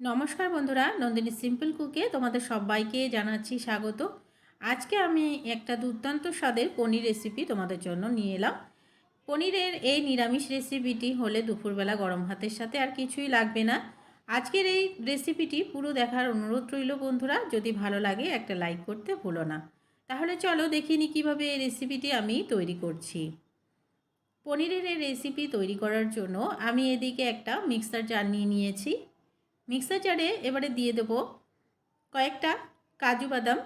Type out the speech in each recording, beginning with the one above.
নমস্কার বন্ধুরা, নন্দিনী সিম্পল কুকে তোমাদের সবাইকে জানাচ্ছি স্বাগত। আজকে আমি একটা দুর্দান্ত স্বাদের পনির রেসিপি তোমাদের জন্য নিয়ে এলাম। পনিরের এই নিরামিষ রেসিপিটি হলে দুপুরবেলা গরম ভাতের সাথে আর কিছুই লাগবে না। আজকের এই রেসিপিটি পুরো দেখার অনুরোধ রইল বন্ধুরা, যদি ভালো লাগে একটা লাইক করতে ভুলো না। তাহলে চলো দেখিনি কীভাবে এই রেসিপিটি আমি তৈরি করছি। পনিরের এই রেসিপি তৈরি করার জন্য আমি এদিকে একটা মিক্সার জার নিয়ে নিয়েছি। মিক্সার জারে এবারে দিয়ে দেবো কয়েকটা কাজু বাদাম।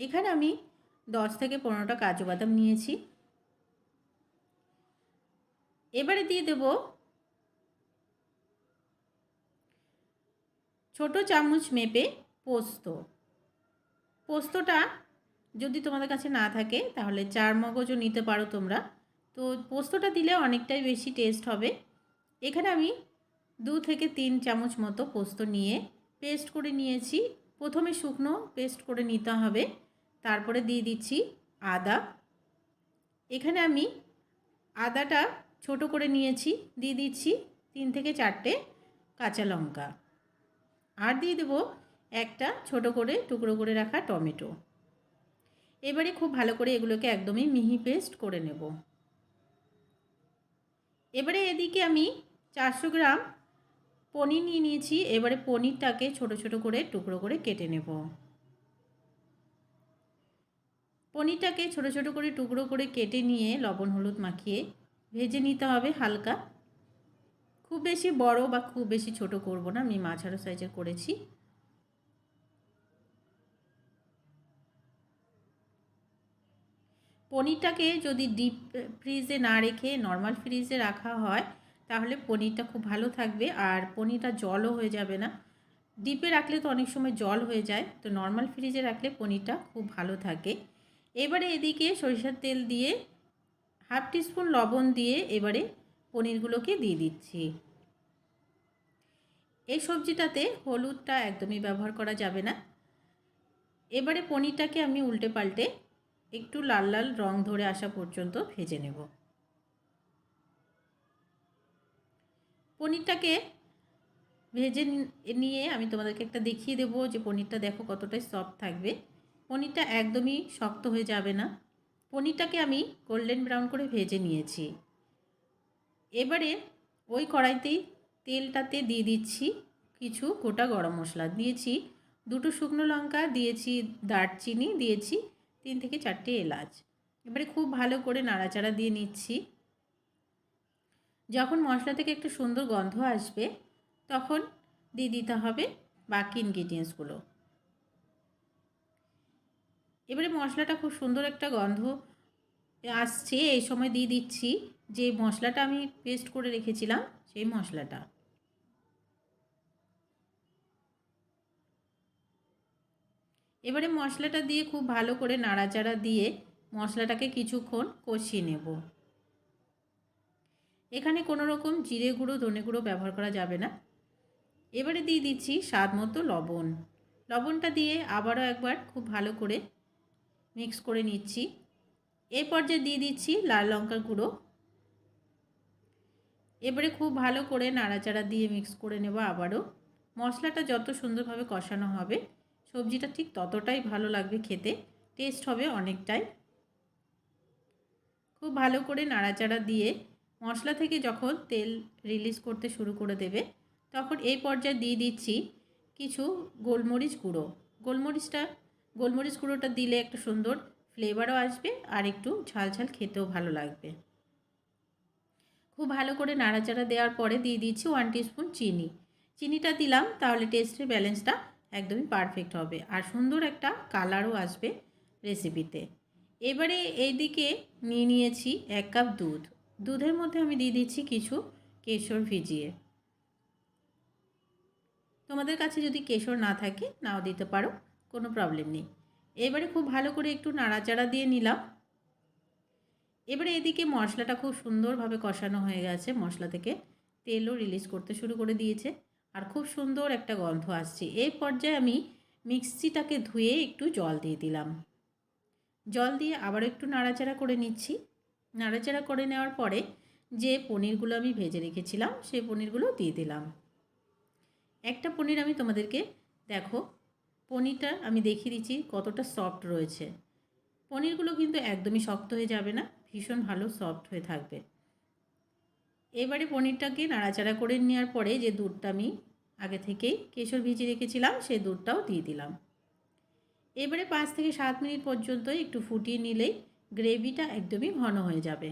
এখানে আমি দশ থেকে পনেরোটা কাজু বাদাম নিয়েছি। এবারে দিয়ে দেব ছোট চামচ মেপে পোস্ত। পোস্তটা যদি তোমাদের কাছে না থাকে তাহলে চার মগজও নিতে পারো তোমরা। তো পোস্তটা দিলে অনেকটাই বেশি টেস্ট হবে। এখানে আমি দু থেকে তিন চামচ মতো পোস্ত নিয়ে পেস্ট করে নিয়েছি। প্রথমে শুকনো পেস্ট করে নিতে হবে। তারপরে দিয়ে দিচ্ছি আদা। এখানে আমি আদাটা ছোট করে নিয়েছি। দিয়ে দিচ্ছি তিন থেকে চারটে কাঁচা লঙ্কা। আর দিয়ে দেবো একটা ছোট করে টুকরো করে রাখা টমেটো। এবারে খুব ভালো করে এগুলোকে একদমই মিহি পেস্ট করে নেব। এবারে এদিকে আমি চারশো গ্রাম পনির নিয়ে নিয়েছি, এবারে পনিরটাকে ছোট ছোট করে টুকরো করে কেটে নেব। পনিরটাকে ছোট ছোট করে টুকরো করে কেটে নিয়ে লবণ হলুদ মাখিয়ে ভেজে নিতে হবে হালকা। খুব বেশি বড় বা খুব বেশি ছোট করব না, আমি মাঝারো সাইজের করেছি। পনিরটাকে যদি ডিপ ফ্রিজে না রেখে, নর্মাল ফ্রিজে রাখা হয় তাহলে পনিরটা খুব ভালো থাকবে আর পনিরটা জলও হয়ে যাবে না। ডিপে রাখলে তো অনেক সময় জল হয়ে যায়, তো নর্মাল ফ্রিজে রাখলে পনিরটা খুব ভালো থাকে। এবারে এদিকে সরিষার তেল দিয়ে হাফ টিস্পুন লবণ দিয়ে এবারে পনিরগুলোকে দিয়ে দিচ্ছি। এই সবজিটাতে হলুদটা একদমই ব্যবহার করা যাবে না। এবারে পনিরটাকে আমি উল্টে পাল্টে একটু লাল লাল রং ধরে আসা পর্যন্ত ভেজে নেব। পনিরটাকে ভেজে নিয়ে আমি তোমাদেরকে একটা দেখিয়ে দেবো যে পনিরটা দেখো কতটাই সফট থাকবে। পনিরটা একদমই শক্ত হয়ে যাবে না। পনিরটাকে আমি গোল্ডেন ব্রাউন করে ভেজে নিয়েছি। এবারে ওই কড়াইতেই তেলটাতে দিয়ে দিচ্ছি কিছু গোটা গরম মশলা। দিয়েছি দুটো শুকনো লঙ্কা, দিয়েছি দারচিনি, দিয়েছি তিন থেকে চারটে এলাচ। এবারে খুব ভালো করে নাড়াচাড়া দিয়ে নিচ্ছি। যখন মশলা থেকে একটু সুন্দর গন্ধ আসবে, তখন দিয়ে দিতে হবে বাকি ইনগ্রিডিয়েন্টসগুলো এবারে মশলাটা খুব সুন্দর একটা গন্ধ আসছে, এই সময় দিয়ে দিচ্ছি। যে মশলাটা আমি পেস্ট করে রেখেছিলাম, সেই মশলাটা। এবারে মশলাটা দিয়ে খুব ভালো করে নাড়াচাড়া দিয়ে মশলাটাকে কিছুক্ষণ কষিয়ে নেব। এখানে কোনো রকম জিরে গুঁড়ো, ধনে গুঁড়ো ব্যবহার করা যাবে না। এবারে দিয়ে দিচ্ছি স্বাদ মতো লবণ। লবণটা দিয়ে আবারও একবার খুব ভালো করে মিক্স করে নিচ্ছি। এই পর্যায়ে দিয়ে দিচ্ছি লাল লঙ্কার গুঁড়ো। এবারে খুব ভালো করে নাড়াচাড়া দিয়ে মিক্স করে নেব আবারও। মশলাটা যত সুন্দরভাবে কষানো হবে, সবজিটা ঠিক ততটাই ভালো লাগবে খেতে। টেস্ট হবে অনেকটাই। খুব ভালো করে নাড়াচাড়া দিয়ে মশলা থেকে যখন তেল রিলিজ করতে শুরু করে দেবে, তখন এই পর্যায়ে দিয়ে দিচ্ছি কিছু গোলমরিচ গুঁড়ো। গোলমরিচটা, গোলমরিচ গুঁড়োটা দিলে একটা সুন্দর ফ্লেভারও আসবে আর একটু ঝাল ঝাল খেতেও ভালো লাগবে। খুব ভালো করে নাড়াচাড়া দেওয়ার পরে দিয়ে দিচ্ছি ওয়ান টিস্পুন চিনি। চিনিটা দিলাম, তাহলে টেস্টের ব্যালেন্সটা একদমই পারফেক্ট হবে আর সুন্দর একটা কালারও আসবে রেসিপিতে এবারে এইদিকে নিয়ে নিয়েছি এক কাপ দুধ। দুধের মধ্যে আমি দিয়ে দিচ্ছি কিছু কেশর ভিজিয়ে। তোমাদের কাছে যদি কেশর না থাকে, নাও দিতে পারো, কোনো প্রবলেম নেই। এবারে খুব ভালো করে একটু নাড়াচাড়া দিয়ে নিলাম। এবারে এদিকে মশলাটা খুব সুন্দরভাবে কষানো হয়ে গেছে। মশলা থেকে তেলও রিলিজ করতে শুরু করে দিয়েছে। আর খুব সুন্দর একটা গন্ধ আসছে। এই পর্যায়ে আমি মিক্সিটাকে ধুয়ে একটু জল দিয়ে দিলাম। জল দিয়ে আবার একটু নাড়াচাড়া করে নিচ্ছি। নাড়াচাড়া করে নেওয়ার পরে যে পনিরগুলো আমি ভেজে রেখেছিলাম, সেই পনিরগুলো দিয়ে দিলাম। একটা পনির আমি তোমাদেরকে দেখো, পনিরটা আমি দেখিয়ে দিচ্ছি কতটা সফট রয়েছে। পনিরগুলো কিন্তু একদমই শক্ত হয়ে যাবে না, ভীষণ ভালো সফট হয়ে থাকবে। এবারে পনিরটাকে নাড়াচাড়া করে নেওয়ার পরে যে দুধটা আমি আগে থেকেই কেশর ভিজিয়ে রেখেছিলাম, সেই দুধটাও দিয়ে দিলাম। এবারে পাঁচ থেকে সাত মিনিট পর্যন্ত একটু ফুটিয়ে নিলেই গ্রেভিটা একদমই ঘন হয়ে যাবে।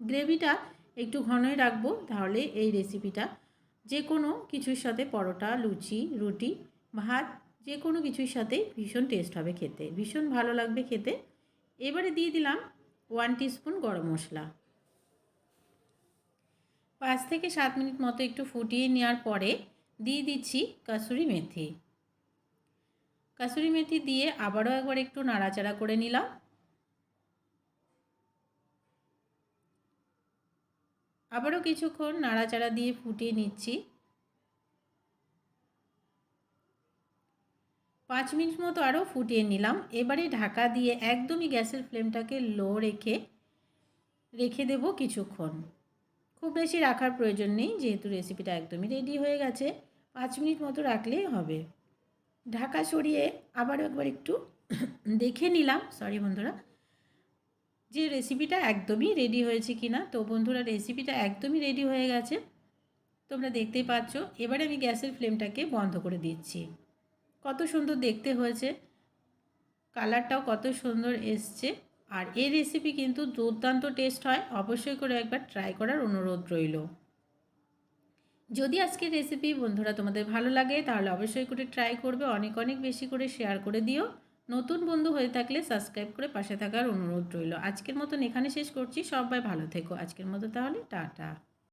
গ্রেভিটা একটু ঘনই রাখব, তাহলে এই রেসিপিটা যে কোনো কিছুর সাথে পরোটা, লুচি, রুটি, ভাত যে কোনো কিছুর সাথেই ভীষণ টেস্ট হবে খেতে, ভীষণ ভালো লাগবে খেতে। এবারে দিয়ে দিলাম ওয়ান টিস্পুন গরম মশলা। পাঁচ থেকে সাত মিনিট মতো একটু ফুটিয়ে নেওয়ার পরে দিয়ে দিচ্ছি কাসুরি মেথি। কাসুরি মেথি দিয়ে আবারও একবার একটু নাড়াচাড়া করে নিলাম। আবারও কিছুক্ষণ নাড়াচাড়া দিয়ে ফুটিয়ে নিচ্ছি। পাঁচ মিনিট মতো আরও ফুটিয়ে নিলাম। এবারে ঢাকা দিয়ে একদমই গ্যাসের ফ্লেমটাকে লো রেখে রেখে দেব কিছুক্ষণ। খুব বেশি রাখার প্রয়োজন নেই, যেহেতু রেসিপিটা একদমই রেডি হয়ে গেছে। পাঁচ মিনিট মতো রাখলেই হবে। ঢাকা সরিয়ে আবারও একবার একটু দেখে নিলাম। সরি বন্ধুরা। যে রেসিপিটা একদমই রেডি হয়েছে কি না তো বন্ধুরা রেসিপিটা একদমই রেডি হয়ে গেছে। তোমরা দেখতেই পাচ্ছ, এবারে আমি গ্যাসের ফ্লেমটাকে বন্ধ করে দিচ্ছি। কত সুন্দর দেখতে হয়েছে। কালারটাও কত সুন্দর এসছে। আর এই রেসিপি কিন্তু দুর্দান্ত টেস্ট হয়, অবশ্যই করে একবার ট্রাই করার অনুরোধ রইল। যদি আজকের রেসিপি বন্ধুরা তোমাদের ভালো লাগে, তাহলে অবশ্যই করে ট্রাই করবে, অনেক অনেক বেশি করে শেয়ার করে দিও। নতুন বন্ধু হয়ে থাকলে সাবস্ক্রাইব করে পাশে থাকার অনুরোধ রইল। আজকের মতন এখানে শেষ করছি। সবাই ভালো থেকো। আজকের মতো তাহলে, টাটা।